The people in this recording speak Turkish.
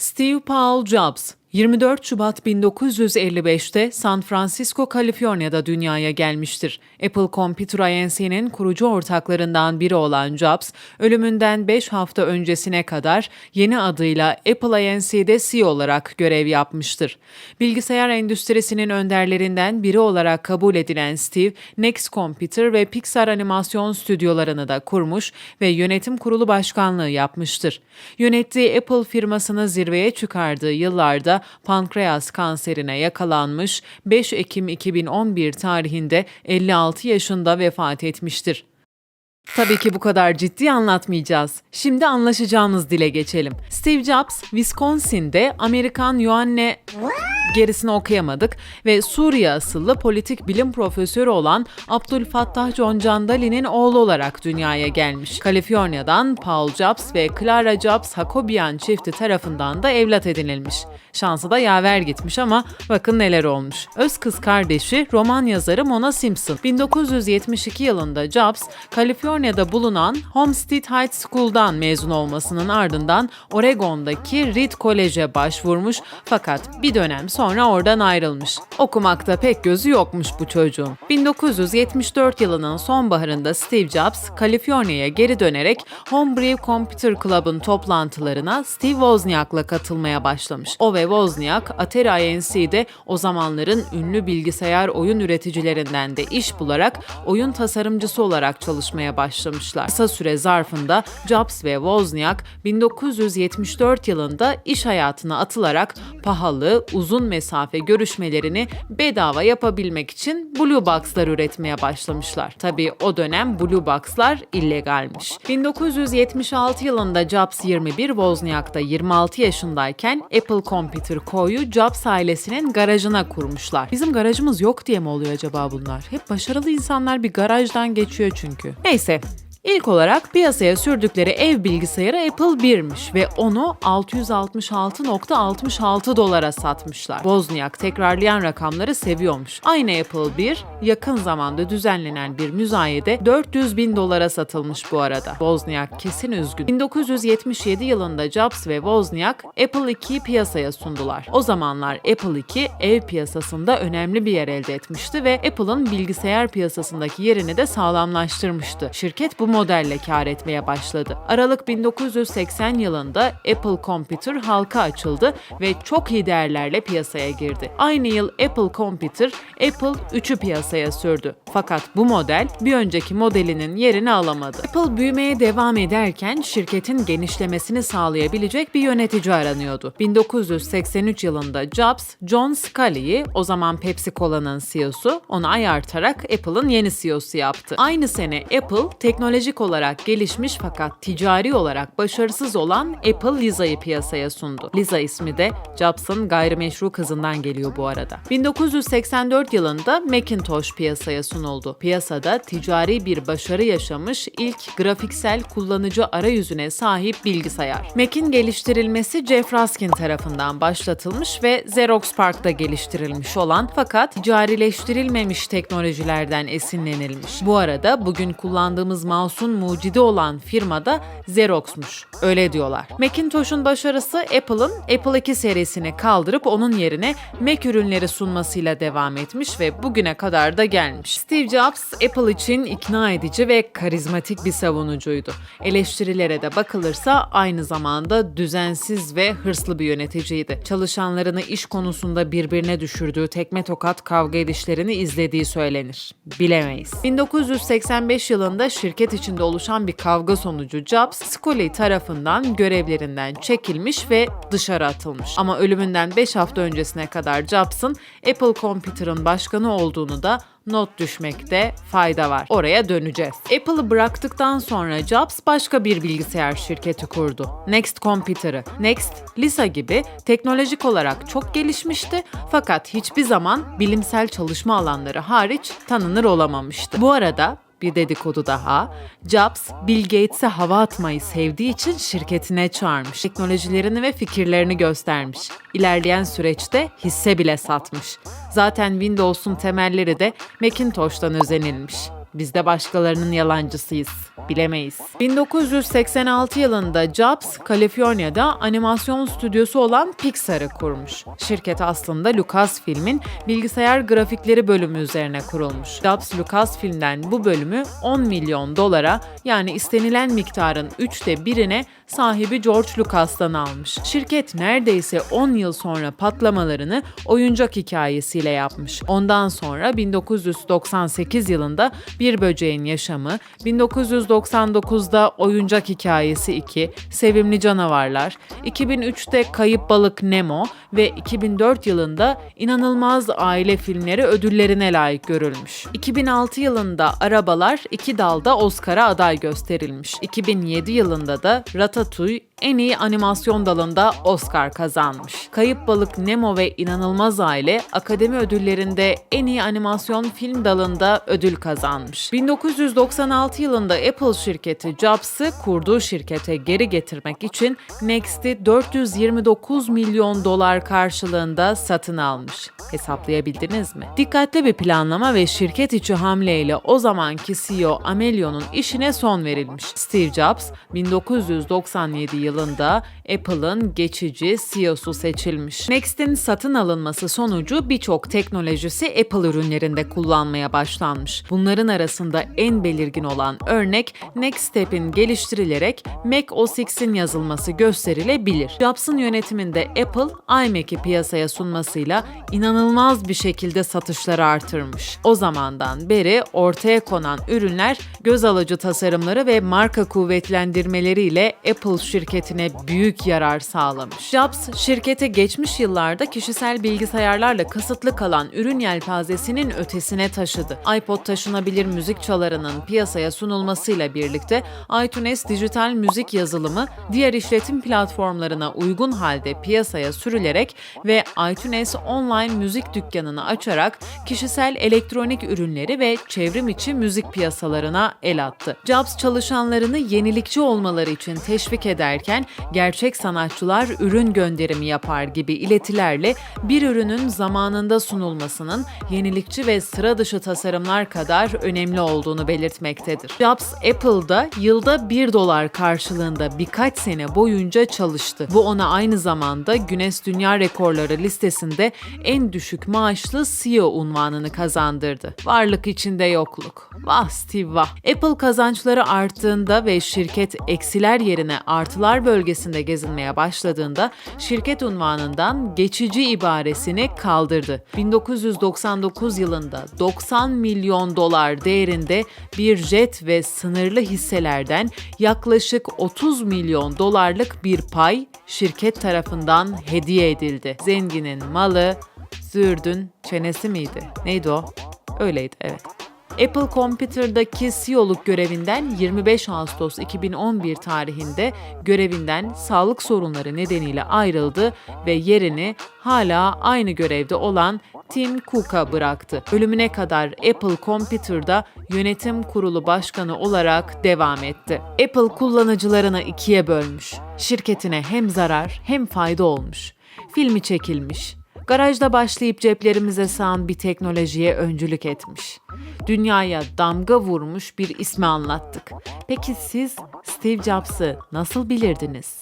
Steve Paul Jobs 24 Şubat 1955'te San Francisco, Kaliforniya'da dünyaya gelmiştir. Apple Computer Inc.'nin kurucu ortaklarından biri olan Jobs, ölümünden 5 hafta öncesine kadar yeni adıyla Apple Inc.'de CEO olarak görev yapmıştır. Bilgisayar endüstrisinin önderlerinden biri olarak kabul edilen Steve, Next Computer ve Pixar animasyon stüdyolarını da kurmuş ve yönetim kurulu başkanlığı yapmıştır. Yönettiği Apple firmasını zirveye çıkardığı yıllarda pankreas kanserine yakalanmış 5 Ekim 2011 tarihinde 56 yaşında vefat etmiştir. Tabii ki bu kadar ciddi anlatmayacağız. Şimdi anlaşacağımız dile geçelim. Steve Jobs, Wisconsin'de Amerikan Yoanne gerisini okuyamadık ve Suriye asıllı politik bilim profesörü olan Abdülfattah John Candali'nin oğlu olarak dünyaya gelmiş. Kaliforniya'dan Paul Jobs ve Clara Jobs Hakobian çifti tarafından da evlat edinilmiş. Şansı da yaver gitmiş ama bakın neler olmuş. Öz kız kardeşi roman yazarı Mona Simpson. 1972 yılında Jobs, Kaliforniya'da bulunan Homestead High School'dan mezun olmasının ardından Oregon'daki Reed College'e başvurmuş fakat bir dönem sonra oradan ayrılmış. Okumakta pek gözü yokmuş bu çocuğun. 1974 yılının sonbaharında Steve Jobs, Kaliforniya'ya geri dönerek Homebrew Computer Club'ın toplantılarına Steve Wozniak'la katılmaya başlamış. O ve Wozniak, Atari Inc.'de o zamanların ünlü bilgisayar oyun üreticilerinden de iş bularak oyun tasarımcısı olarak çalışmaya başlamışlar. Kısa süre zarfında Jobs ve Wozniak 1974 yılında iş hayatına atılarak pahalı, uzun mesafe görüşmelerini bedava yapabilmek için Blue Box'lar üretmeye başlamışlar. Tabii o dönem Blue Box'lar illegalmiş. 1976 yılında Jobs 21, Wozniak da 26 yaşındayken Apple Computer Co'yu Jobs ailesinin garajına kurmuşlar. Bizim garajımız yok diye mi oluyor acaba bunlar? Hep başarılı insanlar bir garajdan geçiyor çünkü. Neyse, İlk olarak piyasaya sürdükleri ev bilgisayarı Apple 1'miş ve onu 666.66 dolara satmışlar. Wozniak tekrarlayan rakamları seviyormuş. Aynı Apple 1 yakın zamanda düzenlenen bir müzayede 400 bin dolara satılmış bu arada. Wozniak kesin üzgün. 1977 yılında Jobs ve Wozniak Apple 2'yi piyasaya sundular. O zamanlar Apple 2 ev piyasasında önemli bir yer elde etmişti ve Apple'ın bilgisayar piyasasındaki yerini de sağlamlaştırmıştı. Şirket bu modelle kar etmeye başladı. Aralık 1980 yılında Apple Computer halka açıldı ve çok iyi değerlerle piyasaya girdi. Aynı yıl Apple Computer Apple 3'ü piyasaya sürdü. Fakat bu model bir önceki modelinin yerini alamadı. Apple büyümeye devam ederken şirketin genişlemesini sağlayabilecek bir yönetici aranıyordu. 1983 yılında Jobs, John Scully'yi o zaman Pepsi Cola'nın CEO'su onu ayartarak Apple'ın yeni CEO'su yaptı. Aynı sene Apple teknolojik olarak gelişmiş fakat ticari olarak başarısız olan Apple Lisa'yı piyasaya sundu. Lisa ismi de Jobs'ın gayrimeşru kızından geliyor bu arada. 1984 yılında Macintosh piyasaya sunuldu. Piyasada ticari bir başarı yaşamış ilk grafiksel kullanıcı arayüzüne sahip bilgisayar. Mac'in geliştirilmesi Jeff Raskin tarafından başlatılmış ve Xerox PARC'da geliştirilmiş olan fakat carileştirilmemiş teknolojilerden esinlenilmiş. Bu arada bugün kullandığımız mouse'un mucidi olan firmada Xerox'muş. Öyle diyorlar. Macintosh'un başarısı Apple'ın Apple II serisini kaldırıp onun yerine Mac ürünleri sunmasıyla devam etmiş ve bugüne kadar da gelmiş. Steve Jobs Apple için ikna edici ve karizmatik bir savunucuydu. Eleştirilere de bakılırsa aynı zamanda düzensiz ve hırslı bir yöneticiydi. Çalışanlarını iş konusunda birbirine düşürdüğü tekme tokat kavga edişlerini izlediği söylenir. Bilemeyiz. 1985 yılında şirket içinde oluşan bir kavga sonucu Jobs, Scully tarafından görevlerinden çekilmiş ve dışarı atılmış. Ama ölümünden 5 hafta öncesine kadar Jobs'ın Apple Computer'ın başkanı olduğunu da not düşmekte fayda var. Oraya döneceğiz. Apple'ı bıraktıktan sonra Jobs başka bir bilgisayar şirketi kurdu. Next Computer'ı. Next, Lisa gibi teknolojik olarak çok gelişmişti fakat hiçbir zaman bilimsel çalışma alanları hariç tanınır olamamıştı. Bu arada bir dedikodu daha. Jobs, Bill Gates'e hava atmayı sevdiği için şirketine çağırmış. Teknolojilerini ve fikirlerini göstermiş. İlerleyen süreçte hisse bile satmış. Zaten Windows'un temelleri de Macintosh'tan özenilmiş. Biz de başkalarının yalancısıyız. Bilemeyiz. 1986 yılında Jobs, Kaliforniya'da animasyon stüdyosu olan Pixar'ı kurmuş. Şirket aslında Lucasfilm'in bilgisayar grafikleri bölümü üzerine kurulmuş. Jobs, Lucasfilm'den bu bölümü 10 milyon dolara yani istenilen miktarın üçte birine sahibi George Lucas'tan almış. Şirket neredeyse 10 yıl sonra patlamalarını oyuncak hikayesiyle yapmış. Ondan sonra 1998 yılında Bir Böceğin Yaşamı, 1999'da Oyuncak Hikayesi 2, Sevimli Canavarlar, 2003'te Kayıp Balık Nemo ve 2004 yılında İnanılmaz Aile filmleri ödüllerine layık görülmüş. 2006 yılında Arabalar iki dalda Oscar'a aday gösterilmiş. 2007 yılında da Ratatouille en iyi animasyon dalında Oscar kazanmış. Kayıp Balık Nemo ve İnanılmaz Aile Akademi ödüllerinde en iyi animasyon film dalında ödül kazanmış. 1996 yılında Apple şirketi Jobs'ı kurduğu şirkete geri getirmek için Next'i 429 milyon dolar karşılığında satın almış. Hesaplayabildiniz mi? Dikkatli bir planlama ve şirket içi hamleyle o zamanki CEO Amelio'nun işine son verilmiş. Steve Jobs 1997 yılında yılında Apple'ın geçici CEO'su seçilmiş. Next'in satın alınması sonucu birçok teknolojisi Apple ürünlerinde kullanmaya başlanmış. Bunların arasında en belirgin olan örnek Nextstep'in geliştirilerek Mac OS X'in yazılması gösterilebilir. Jobs'ın yönetiminde Apple iMac'i piyasaya sunmasıyla inanılmaz bir şekilde satışları artırmış. O zamandan beri ortaya konan ürünler göz alıcı tasarımları ve marka kuvvetlendirmeleriyle Apple şirketine büyük yarar sağlamış. Jobs, şirkete geçmiş yıllarda kişisel bilgisayarlarla kısıtlı kalan ürün yelpazesinin ötesine taşıdı. iPod taşınabilir müzik çalarının piyasaya sunulmasıyla birlikte iTunes dijital müzik yazılımı diğer işletim platformlarına uygun halde piyasaya sürülerek ve iTunes online müzik dükkanını açarak kişisel elektronik ürünleri ve çevrim içi müzik piyasalarına el attı. Jobs çalışanlarını yenilikçi olmaları için teşvik ederken gerçek sanatçılar ürün gönderimi yapar gibi iletilerle bir ürünün zamanında sunulmasının yenilikçi ve sıra dışı tasarımlar kadar önemli olduğunu belirtmektedir. Jobs, Apple'da yılda 1 dolar karşılığında birkaç sene boyunca çalıştı. Bu ona aynı zamanda Güneş Dünya Rekorları listesinde en düşük maaşlı CEO unvanını kazandırdı. Varlık içinde yokluk. Vah Steve vah. Apple kazançları arttığında ve şirket eksiler yerine artılar bölgesinde gezinmeye başladığında şirket unvanından geçici ibaresini kaldırdı. 1999 yılında 90 milyon dolar değerinde bir jet ve sınırlı hisselerden yaklaşık 30 milyon dolarlık bir pay şirket tarafından hediye edildi. Zenginin malı zürdün çenesi miydi? Neydi o? Öyleydi evet. Apple Computer'daki CEO'luk görevinden 25 Ağustos 2011 tarihinde görevinden sağlık sorunları nedeniyle ayrıldı ve yerini hala aynı görevde olan Tim Cook'a bıraktı. Ölümüne kadar Apple Computer'da yönetim kurulu başkanı olarak devam etti. Apple kullanıcılarını ikiye bölmüş. Şirketine hem zarar hem fayda olmuş. Filmi çekilmiş. Garajda başlayıp ceplerimize sığan bir teknolojiye öncülük etmiş. Dünyaya damga vurmuş bir ismi anlattık. Peki siz Steve Jobs'ı nasıl bilirdiniz?